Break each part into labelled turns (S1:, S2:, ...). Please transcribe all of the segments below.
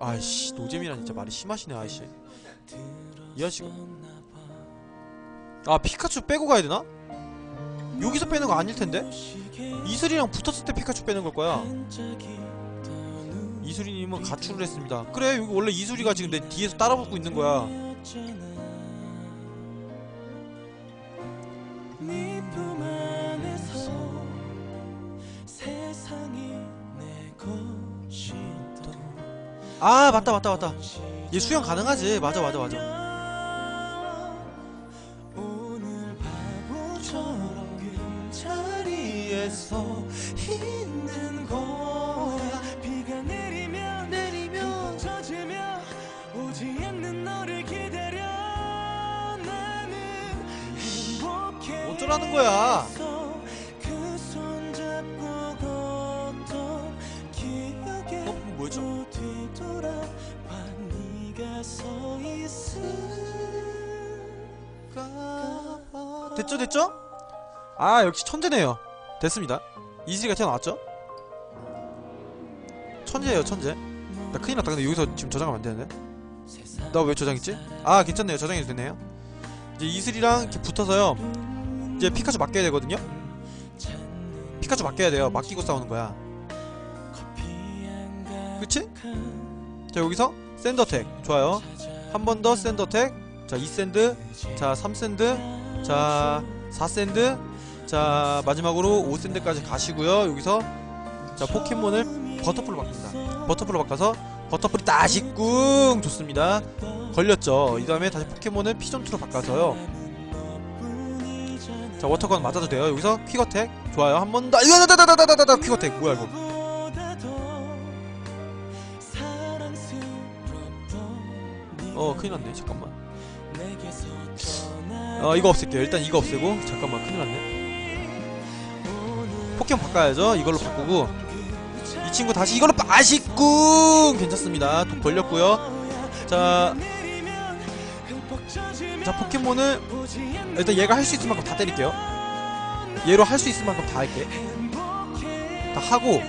S1: 아이씨 노잼이란 진짜 말이 심하시네 아이씨. 이 아저씨가 아 피카츄 빼고 가야 되나? 여기서 빼는 거 아닐 텐데? 이슬이랑 붙었을 때 피카츄 빼는 걸 거야. 이슬이님은 가출을 했습니다. 그래 여기 원래 이슬이가 지금 내 뒤에서 따라붙고 있는 거야 아 맞다 맞다 맞다. 얘 수영 가능하지. 맞아 맞아 맞아.
S2: 오늘 바보처럼
S1: 됐죠 됐죠? 아 역시 천재네요. 됐습니다. 이슬이가 튀어나왔죠? 천재예요 천재. 나 큰일 났다. 근데 여기서 지금 저장하면 안 되는데. 나 왜 저장했지? 아 괜찮네요. 저장이 됐네요. 이제 이슬이랑 이렇게 붙어서요. 이제 피카츄 맡겨야 되거든요. 피카츄 맡겨야 돼요. 맡기고 싸우는 거야. 그치? 자 여기서 샌더텍. 좋아요. 한 번 더 샌더텍 자 2샌드 자 3샌드 자 4샌드 자 마지막으로 5샌드까지 가시고요. 여기서 자 포켓몬을 버터풀로 바꿉니다. 버터풀로 바꿔서 버터풀이 다시 꿍! 좋습니다. 걸렸죠. 이 다음에 다시 포켓몬을 피존투로 바꿔서요. 자 워터건 맞아도 돼요. 여기서 퀵어택 좋아요. 한 번더. 이거 다다다다다다 퀵어택 뭐야 이거? 어 큰일 났네. 잠깐만 어 이거 없앨게요. 일단 이거 없애고. 잠깐만 큰일 났네. 포켓몬 바꿔야죠. 이걸로 바꾸고. 이 친구 다시 이걸로 빠시꿍 괜찮습니다. 독 걸렸고요. 자, 자 포켓몬을 일단 얘가 할 수 있을 만큼 다 때릴게요. 얘로 할 수 있을 만큼 다 할게. 다 하고.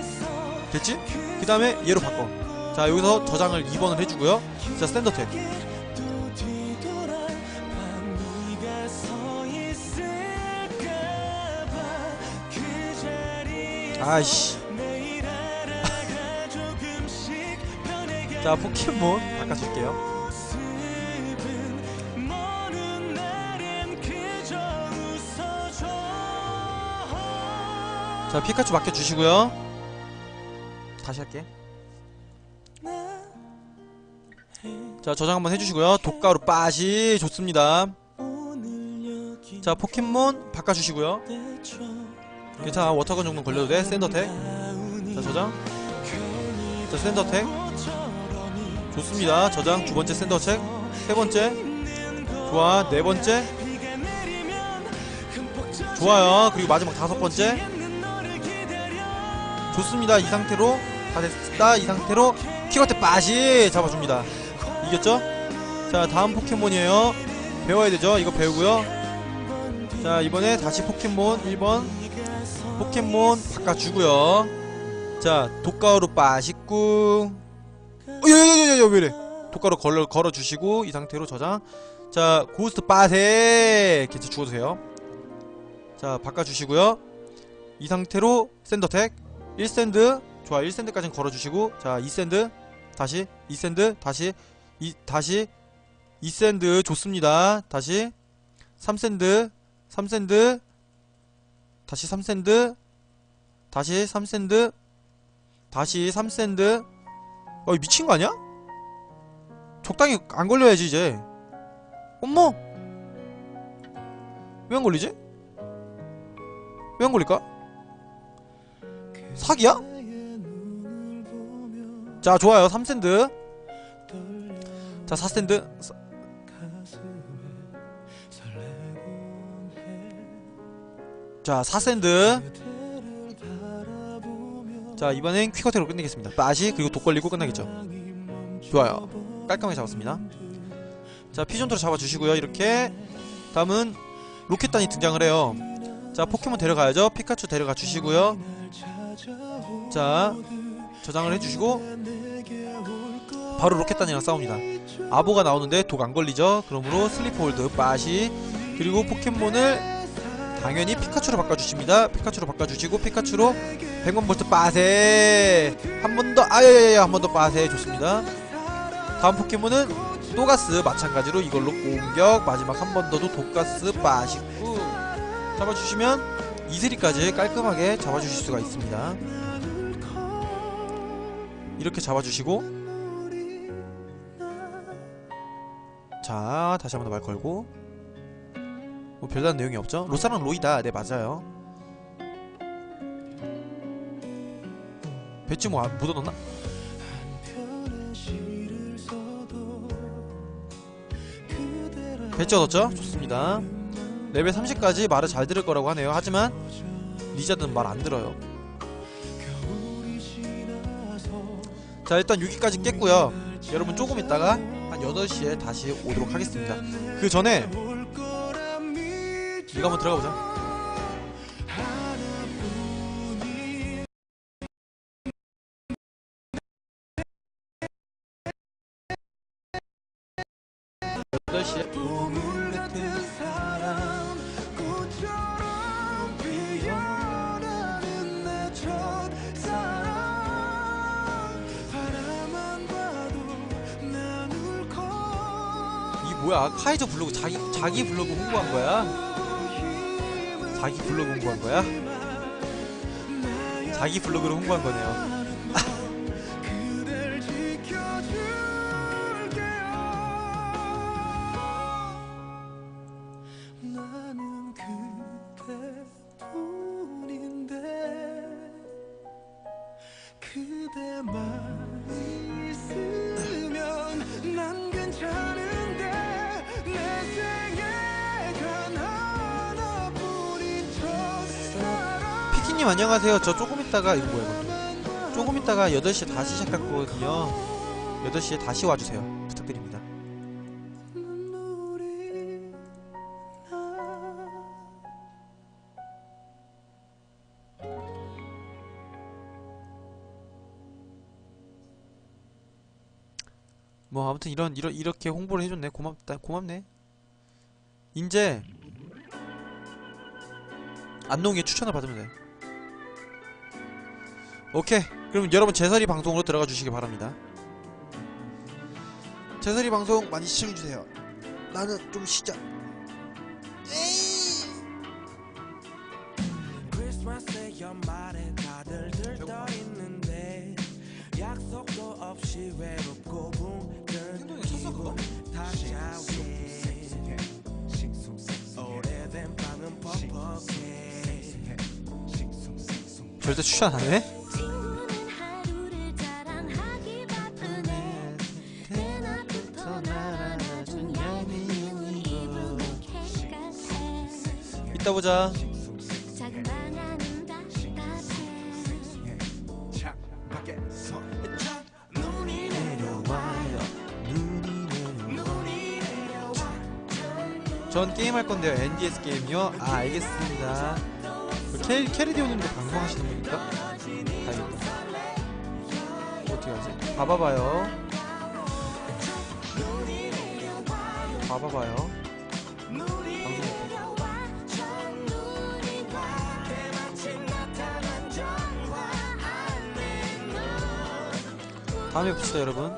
S1: 됐지? 그 다음에 얘로 바꿔. 자 여기서 저장을 2번을 해주고요. 자 스탠더텍 아이씨. 자 포켓몬 바꿔줄게요. 자 피카츄 맡겨주시고요. 다시 할게. 자 저장 한번 해주시고요. 독가루 빠시. 좋습니다. 자 포켓몬 바꿔주시고요 괜찮아 워터건 정도 걸려도 돼? 샌더텍 자 저장. 자 샌더텍 좋습니다. 저장. 두 번째 샌더텍 세 번째. 좋아. 네 번째. 좋아요. 그리고 마지막 다섯 번째. 좋습니다. 이 상태로 다 됐다. 이 상태로 키거테 빠시 잡아줍니다. 이겼죠? 자 다음 포켓몬이에요. 배워야 되죠? 이거 배우고요 자 이번에 다시 포켓몬 1번. 포켓몬 바꿔주고요. 자 독가루 빠시꿍 어여여여여 왜이래? 독가루 걸어, 걸어주시고 이 상태로 저장. 자 고스트 빠세. 괜찮 죽어도 돼요. 자 바꿔주시고요. 이 상태로 샌더텍 1샌드. 좋아 1샌드까지는 걸어주시고. 자 2샌드. 다시. 2샌드. 다시. 이 다시. 2샌드. 좋습니다. 다시. 3샌드 3샌드 다시 3샌드 다시 3샌드 다시 3샌드 어 미친 거 아니야? 적당히 안 걸려야지 이제 어머 왜안 걸리지? 왜 안 걸릴까? 사기야? 자 좋아요 3샌드 자 4샌드 자 4샌드. 자 이번엔 퀵어택으로 끝내겠습니다. 빠시 그리고 독 걸리고 끝나겠죠. 좋아요. 깔끔하게 잡았습니다. 자 피존토로 잡아주시고요 이렇게. 다음은 로켓단이 등장을 해요. 자 포켓몬 데려가야죠. 피카츄 데려가 주시고요. 자 저장을 해주시고 바로 로켓단이랑 싸웁니다. 아보가 나오는데 독 안 걸리죠. 그러므로 슬리퍼 홀드 빠시 그리고 포켓몬을 당연히 피카츄로 바꿔주십니다. 피카츄로 바꿔주시고 피카츄로 100만 볼트 빠세. 한 번 더 아야야야 한 번 더 빠세. 좋습니다. 다음 포켓몬은 또가스 마찬가지로 이걸로 공격 마지막 한 번 더도 독가스 빠시고 잡아주시면 이슬이까지 깔끔하게 잡아주실 수가 있습니다. 이렇게 잡아주시고. 자 다시 한 번 더 말 걸고 뭐 별다른 내용이 없죠? 로사랑 로이다. 네 맞아요. 배지 뭐 안- 묻어놨나? 배지 얻었죠? 좋습니다. 레벨 30까지 말을 잘 들을 거라고 하네요. 하지만 리자드는 말 안 들어요. 자 일단 6위까지 깼고요. 여러분 조금 있다가 한 8시에 다시 오도록 하겠습니다. 그 전에 이거 한번 들어가보자. 이게 뭐야? 카이저 블로그 자기 자기 블로그 홍보한 거야? 자기 블로그 홍보한 거야? 자기 블로그를 홍보한 거네요
S2: 그대만
S1: 님 안녕하세요. 저 조금 있다가 이거 뭐야 이거 조금 있다가 8시에 다시 시작할 거거든요. 8시에 다시 와주세요. 부탁드립니다. 뭐 아무튼 이런 이런 이렇게 홍보를 해줬네. 고맙다 고맙네. 이제 안농이의 추천을 받으면 돼 오케이. 그럼 여러분 제설이 방송으로 들어가 주시기 바랍니다. 제설이 방송 많이 시청해주세요. 나는 좀 쉬자
S2: 크리스마스에 연말에 다들 들떠 있는데 약속도 없이 외롭고 붕
S1: 쳤어, 그거?
S2: 다시 오래된 방은 퍽퍽해
S1: 절대 추천 안 해? 이따 보자. 전 게임할 건데요. NDS 게임이요? 아 알겠습니다. 그 캐, 캐리디오님도 방송하시는 분인가? 알겠다. 어떻게 하지? 봐봐봐요. 봐봐봐요 다음에 봅시다 여러분